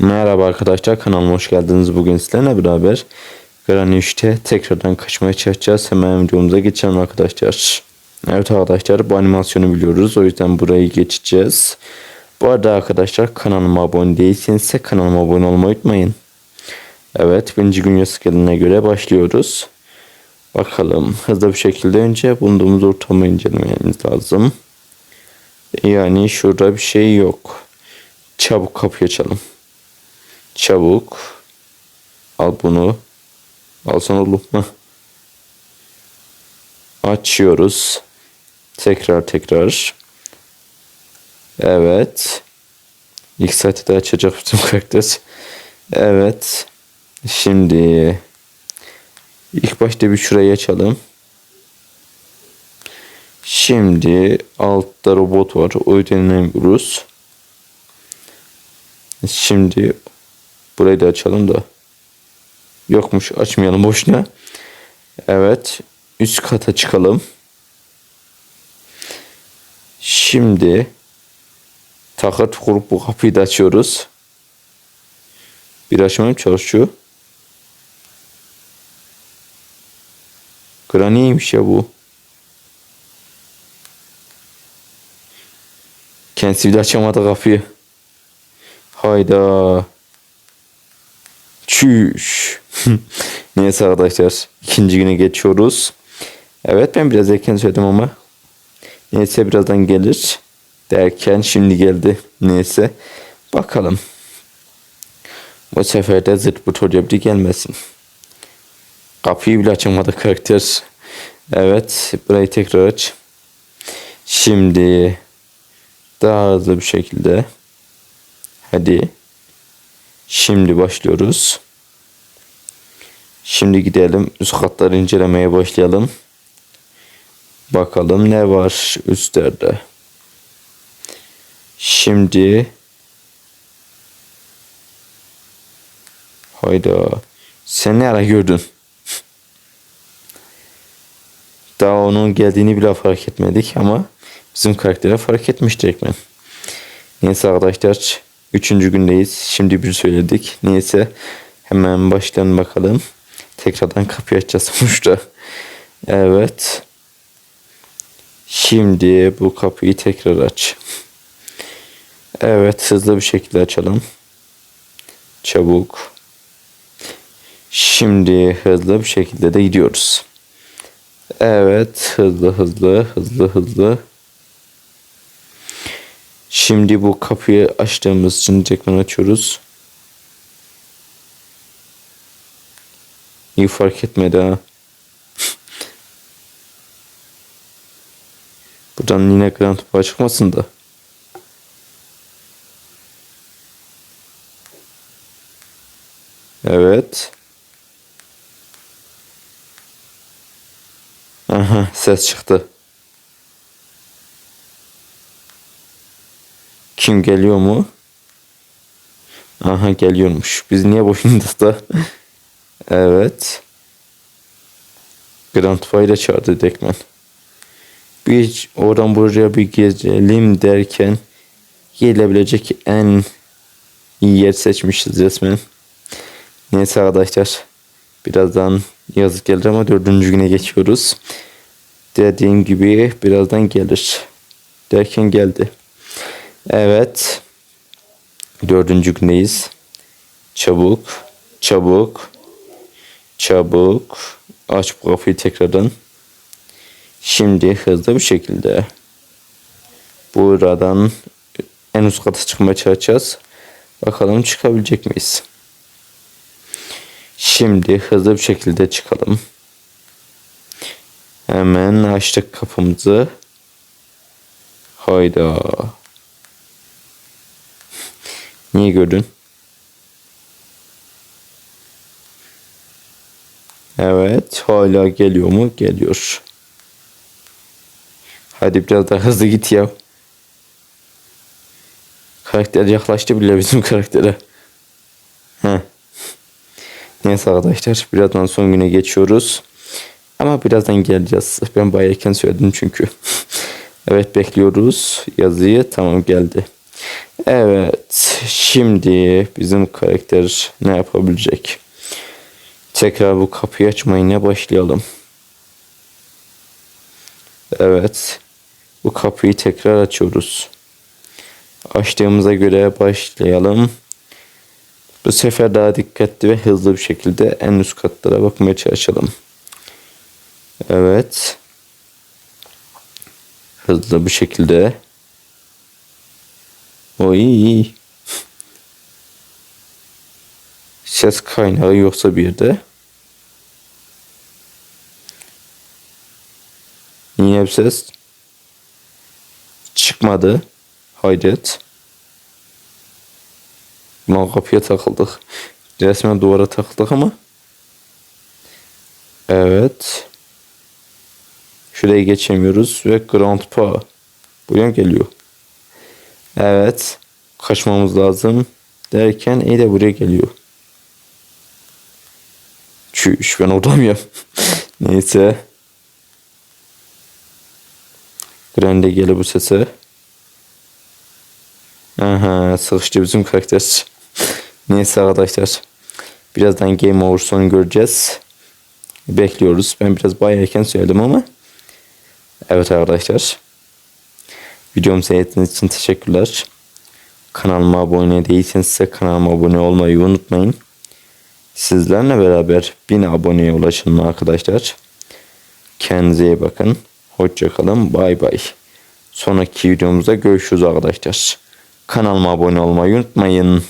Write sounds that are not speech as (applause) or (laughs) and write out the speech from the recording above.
Merhaba arkadaşlar kanalıma hoş geldiniz. Bugün sizlerle beraber 3'te tekrardan kaçmaya çalışacağız. Hemen videomuza geçelim arkadaşlar. Evet arkadaşlar bu animasyonu biliyoruz. O yüzden burayı geçeceğiz. Bu arada arkadaşlar kanalıma abone değilseniz kanalıma abone olmayı unutmayın. Evet birinci gün yasakeline göre başlıyoruz. Bakalım hızlı bir şekilde önce bulunduğumuz ortamı incelememiz lazım. Yani şurada bir şey yok. Çabuk kapıyı açalım. Çabuk. Al bunu. Alsana oğlum. Açıyoruz. Tekrar tekrar. Evet. İlk saati de açacak bütün (laughs) karakter. Evet. Şimdi ilk başta bir şurayı açalım. Şimdi altta robot var. O ödenemiyoruz. Şimdi burayı da açalım da. Yokmuş açmayalım boşuna. Evet. Üst kata çıkalım. Şimdi takır kurup bu kapıyı da açıyoruz. Bir açmaya mı çalışıyor? Granny'ymiş ya bu. Kendisi bir de açamadı kapıyı. Hayda. Çüş. (laughs) Neyse arkadaşlar. ikinci güne geçiyoruz. Evet ben biraz erken söyledim ama. Neyse birazdan gelir. Derken şimdi geldi. Neyse. Bakalım. Bu sefer de zırt hoca bir gelmesin. Kapıyı bile açamadı karakter. Evet. Burayı tekrar aç. Şimdi daha hızlı bir şekilde Hadi. Şimdi başlıyoruz. Şimdi gidelim üst katları incelemeye başlayalım. Bakalım ne var üstlerde. Şimdi Hayda. Sen ne ara gördün? Daha onun geldiğini bile fark etmedik ama bizim karaktere fark etmiş direktmen. Neyse arkadaşlar Üçüncü gündeyiz. Şimdi bir söyledik. Neyse hemen baştan bakalım. Tekrardan kapıyı açacağız (laughs) sonuçta. Evet. Şimdi bu kapıyı tekrar aç. Evet hızlı bir şekilde açalım. Çabuk. Şimdi hızlı bir şekilde de gidiyoruz. Evet hızlı hızlı hızlı hızlı. Şimdi bu kapıyı açtığımız için tekrar açıyoruz. İyi fark etmedi ha. (laughs) Buradan yine Grand Topa çıkmasın da. Evet. Aha ses çıktı. Kim geliyor mu? Aha geliyormuş. Biz niye boşundayız da? (laughs) evet. Grand Fire çağırdı Dekmen. Bir oradan buraya bir gezelim derken gelebilecek en iyi yer seçmişiz resmen. Neyse arkadaşlar. Birazdan yazık gelir ama dördüncü güne geçiyoruz. Dediğim gibi birazdan gelir. Derken geldi. Evet. Dördüncü gündeyiz. Çabuk. Çabuk. Çabuk. Aç bu kapıyı tekrardan. Şimdi hızlı bir şekilde buradan en üst kata çıkmaya çalışacağız. Bakalım çıkabilecek miyiz? Şimdi hızlı bir şekilde çıkalım. Hemen açtık kapımızı. Hayda. Niye gördün? Evet. Hala geliyor mu? Geliyor. Hadi biraz daha hızlı git ya. Karakter yaklaştı bile bizim karaktere. Heh. Neyse arkadaşlar. Birazdan son güne geçiyoruz. Ama birazdan geleceğiz. Ben bayağı erken söyledim çünkü. (laughs) evet bekliyoruz. Yazıyı tamam geldi. Evet. Şimdi bizim karakter ne yapabilecek? Tekrar bu kapıyı açmaya başlayalım. Evet. Bu kapıyı tekrar açıyoruz. Açtığımıza göre başlayalım. Bu sefer daha dikkatli ve hızlı bir şekilde en üst katlara bakmaya çalışalım. Evet. Hızlı bir şekilde. Oy. Ses kaynağı yoksa bir yerde. Yine bir ses. Çıkmadı. Hayret. Ulan kapıya takıldık. Resmen duvara takıldık ama. Evet. Şuraya geçemiyoruz ve Grandpa buraya geliyor. Evet. Kaçmamız lazım derken iyi de buraya geliyor. Çüş ben oradayım. (laughs) Neyse. Grande gelir bu sese. Aha sıkıştı bizim karakter. (laughs) Neyse arkadaşlar. Birazdan Game Over sonu göreceğiz. Bekliyoruz. Ben biraz bayağı erken söyledim ama. Evet arkadaşlar. Videomu seyrettiğiniz için teşekkürler. Kanalıma abone değilseniz ise kanalıma abone olmayı unutmayın. Sizlerle beraber 1000 aboneye ulaşalım arkadaşlar. Kendinize iyi bakın. Hoşçakalın. Bay bay. Sonraki videomuzda görüşürüz arkadaşlar. Kanalıma abone olmayı unutmayın.